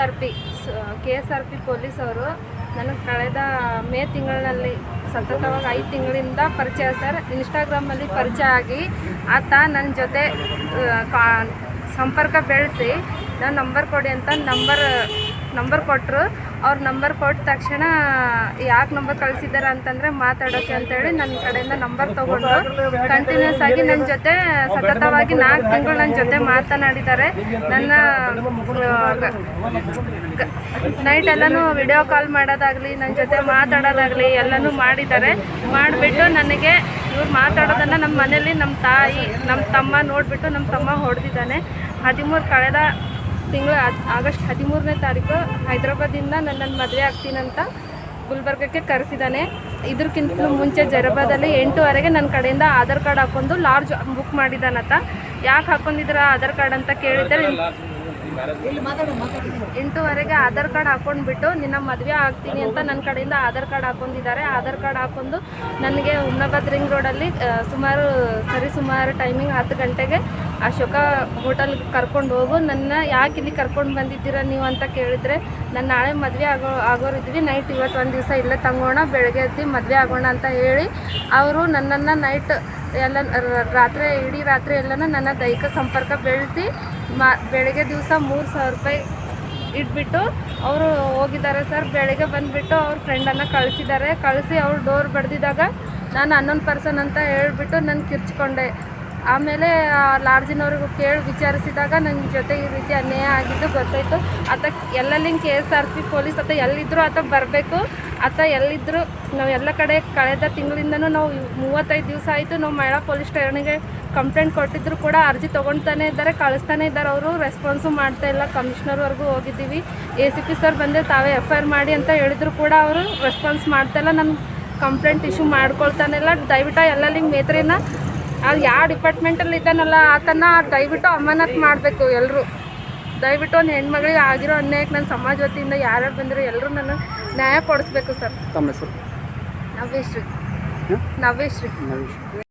R P K S R P police ಅವರು ನನಗೆ ಕಳೆದ ಮೇ ತಿಂಗಳಿನಲ್ಲಿ ಸತತವಾಗಿ ಐದು ತಿಂಗಳಿಂದ ಪರಿಚಯ ಸರ್. ಇನ್ಸ್ಟಾಗ್ರಾಮಲ್ಲಿ ಪರಿಚಯ ಆಗಿ ಆತ ನನ್ನ ಜೊತೆ ಕಾ- ಸಂಪರ್ಕ ಬೆಳೆಸಿ ನಾನು ನಂಬರ್ ಕೊಡಿ ಅಂತ ನಂಬರ್ ನಂಬರ್ ಕೊಟ್ಟರು ಅವ್ರ ನಂಬರ್ ಕೊಟ್ಟ ತಕ್ಷಣ ಯಾಕೆ ನಂಬರ್ ಕಳಿಸಿದ್ದಾರೆ ಅಂತಂದರೆ ಮಾತಾಡೋಕ್ಕೆ ಅಂತೇಳಿ ನನ್ನ ಕಡೆಯಿಂದ ನಂಬರ್ ತೊಗೊಂಡು ಕಂಟಿನ್ಯೂಸ್ ಆಗಿ ನನ್ನ ಜೊತೆ ಸತತವಾಗಿ ನಾಲ್ಕು ತಿಂಗಳು ನನ್ನ ಜೊತೆ ಮಾತನಾಡಿದ್ದಾರೆ. ನನ್ನ ನೈಟ್ ಎಲ್ಲನೂ ವಿಡಿಯೋ ಕಾಲ್ ಮಾಡೋದಾಗಲಿ ನನ್ನ ಜೊತೆ ಮಾತಾಡೋದಾಗಲಿ ಎಲ್ಲನೂ ಮಾಡಿದ್ದಾರೆ. ಮಾಡಿಬಿಟ್ಟು ನನಗೆ ಇವ್ರು ಮಾತಾಡೋದನ್ನು ನಮ್ಮ ಮನೇಲಿ ನಮ್ಮ ತಾಯಿ ನಮ್ಮ ತಮ್ಮ ನೋಡಿಬಿಟ್ಟು ನಮ್ಮ ತಮ್ಮ ಹೊಡೆದಿದ್ದಾನೆ. ಹದಿಮೂರು ಕಳೆದ ತಿಂಗಳು ಆಗಸ್ಟ್ ಹದಿಮೂರನೇ ತಾರೀಕು ಹೈದ್ರಾಬಾದಿಂದ ನನ್ನನ್ನು ಮದುವೆ ಆಗ್ತೀನಂತ ಗುಲ್ಬರ್ಗಕ್ಕೆ ಕರೆಸಿದ್ದಾನೆ ಇದಕ್ಕಿಂತಲೂ ಮುಂಚೆ ಜರಬಾದಲ್ಲಿ ಎಂಟುವರೆಗೆ ನನ್ನ ಕಡೆಯಿಂದ ಆಧಾರ್ ಕಾರ್ಡ್ ಹಾಕೊಂಡು ಲಾಡ್ಜ್ ಬುಕ್ ಮಾಡಿದ್ದಾನಂತ ಯಾಕೆ ಹಾಕೊಂಡಿದ್ದೀರಾ ಆಧಾರ್ ಕಾರ್ಡ್ ಅಂತ ಕೇಳಿದರೆ ಎಂಟುವರೆಗೆ ಆಧಾರ್ ಕಾರ್ಡ್ ಹಾಕೊಂಡ್ಬಿಟ್ಟು ನಿನ್ನ ಮದುವೆ ಆಗ್ತೀನಿ ಅಂತ ನನ್ನ ಕಡೆಯಿಂದ ಆಧಾರ್ ಕಾರ್ಡ್ ಹಾಕೊಂಡಿದ್ದಾರೆ. ಆಧಾರ್ ಕಾರ್ಡ್ ಹಾಕೊಂಡು ನನಗೆ ಹುಮ್ನಾಬಾದ್ ರಿಂಗ್ ರೋಡಲ್ಲಿ ಸುಮಾರು ಸರಿ ಸುಮಾರು ಟೈಮಿಂಗ್ ಹತ್ತು ಗಂಟೆಗೆ ಅಶೋಕ ಹೋಟೆಲ್ಗೆ ಕರ್ಕೊಂಡು ಹೋಗು. ನನ್ನ ಯಾಕೆ ಇಲ್ಲಿ ಕರ್ಕೊಂಡು ಬಂದಿದ್ದೀರಾ ನೀವು ಅಂತ ಕೇಳಿದರೆ, ನಾನು ನಾಳೆ ಮದುವೆ ಆಗೋ ಆಗೋರಿದ್ವಿ ನೈಟ್ ಇವತ್ತು ಒಂದು ದಿವಸ ಇಲ್ಲೇ ತಂಗೋಣ, ಬೆಳಗ್ಗೆ ಎದ್ದು ಮದುವೆ ಆಗೋಣ ಅಂತ ಹೇಳಿ, ಅವರು ನನ್ನನ್ನು ನೈಟ್ ಎಲ್ಲ ರಾತ್ರಿ, ಇಡೀ ರಾತ್ರಿ ಎಲ್ಲನೂ ನನ್ನ ದೈಹಿಕ ಸಂಪರ್ಕ ಬೆಳೆಸಿ, ಮಾ, ಬೆಳಗ್ಗೆ ದಿವಸ ಮೂರು ಸಾವಿರ ರೂಪಾಯಿ ಇಟ್ಬಿಟ್ಟು, ಅವರು ಹೋಗಿದ್ದಾರೆ ಸರ್. ಬೆಳಗ್ಗೆ ಬಂದುಬಿಟ್ಟು ಅವ್ರ ಫ್ರೆಂಡನ್ನು ಕಳಿಸಿದ್ದಾರೆ. ಕಳಿಸಿ ಅವ್ರು ಡೋರ್ ಬಡ್ದಿದಾಗ ನಾನು ಹನ್ನೊಂದು ಪರ್ಸನ್ ಅಂತ ಹೇಳಿಬಿಟ್ಟು ನಾನು ಕಿರ್ಚ್ಕೊಂಡೆ. ಆಮೇಲೆ ಲಾಡ್ಜಿನವ್ರಿಗೂ ಕೇಳಿ ವಿಚಾರಿಸಿದಾಗ ನನ್ನ ಜೊತೆ ಈ ರೀತಿ ಅನ್ಯಾಯ ಆಗಿದ್ದು ಗೊತ್ತಾಯಿತು. ಆತ ಎಲ್ಲಲ್ಲಿ K S R P police ಆತ ಎಲ್ಲಿದ್ದರೂ ಆತ ಬರಬೇಕು. ಆತ ಎಲ್ಲಿದ್ದರೂ ನಾವು ಎಲ್ಲ ಕಡೆ ಕಳೆದ ತಿಂಗಳಿಂದನೂ ನಾವು ಮೂವತ್ತೈದು ದಿವಸ ಆಯಿತು ನಾವು ಮಹಿಳಾ ಪೊಲೀಸ್ ಠಾಣೆಗೆ ಕಂಪ್ಲೇಂಟ್ ಕೊಟ್ಟಿದ್ರು ಕೂಡ ಅರ್ಜಿ ತೊಗೊಳ್ತಾನೆ ಇದ್ದಾರೆ, ಕಳಿಸ್ತಾನೆ ಇದ್ದಾರೆ. ಅವರು ರೆಸ್ಪಾನ್ಸು ಮಾಡ್ತಾ ಇಲ್ಲ. ಕಮಿಷ್ನರ್ವರೆಗೂ ಹೋಗಿದ್ದೀವಿ. ಎ ಸಿ ಪಿ ಸರ್ ಬಂದರೆ ತಾವೇ ಎಫ್ ಐ ಆರ್ ಮಾಡಿ ಅಂತ ಹೇಳಿದ್ರು ಕೂಡ ಅವರು ರೆಸ್ಪಾನ್ಸ್ ಮಾಡ್ತಾ ಇಲ್ಲ. ನನ್ನ ಕಂಪ್ಲೇಂಟ್ ಇಶ್ಯೂ ಮಾಡ್ಕೊಳ್ತಾನೆಲ್ಲ ದಯವಿಟ್ಟು ಎಲ್ಲ ಲಿಂಗ್ ಮೇತ್ರಿನ ಅಲ್ಲಿ ಯಾವ ಡಿಪಾರ್ಟ್ಮೆಂಟಲ್ಲಿ ಇದ್ದಾನಲ್ಲ ಆತನ ದಯವಿಟ್ಟು ಅಮಾನತ್ ಮಾಡಬೇಕು ಎಲ್ಲರೂ ದಯವಿಟ್ಟು ಒಂದು ಹೆಣ್ಮಗಳಿಗೆ ಆಗಿರೋ ಅನ್ಯಾಯಕ್ಕೆ ನನ್ನ ಸಮಾಜ ವತಿಯಿಂದ ಯಾರ್ಯಾರು ಬಂದಿರೋ ಎಲ್ಲರೂ ನಾನು ನ್ಯಾಯ ಕೊಡಿಸ್ಬೇಕು ಸರ್. ತಮ್ಮ ಹೆಸರು? ನವೇಶ್ರೀ ನವ್ಯಶ್ರೀ. ನವೀಶ್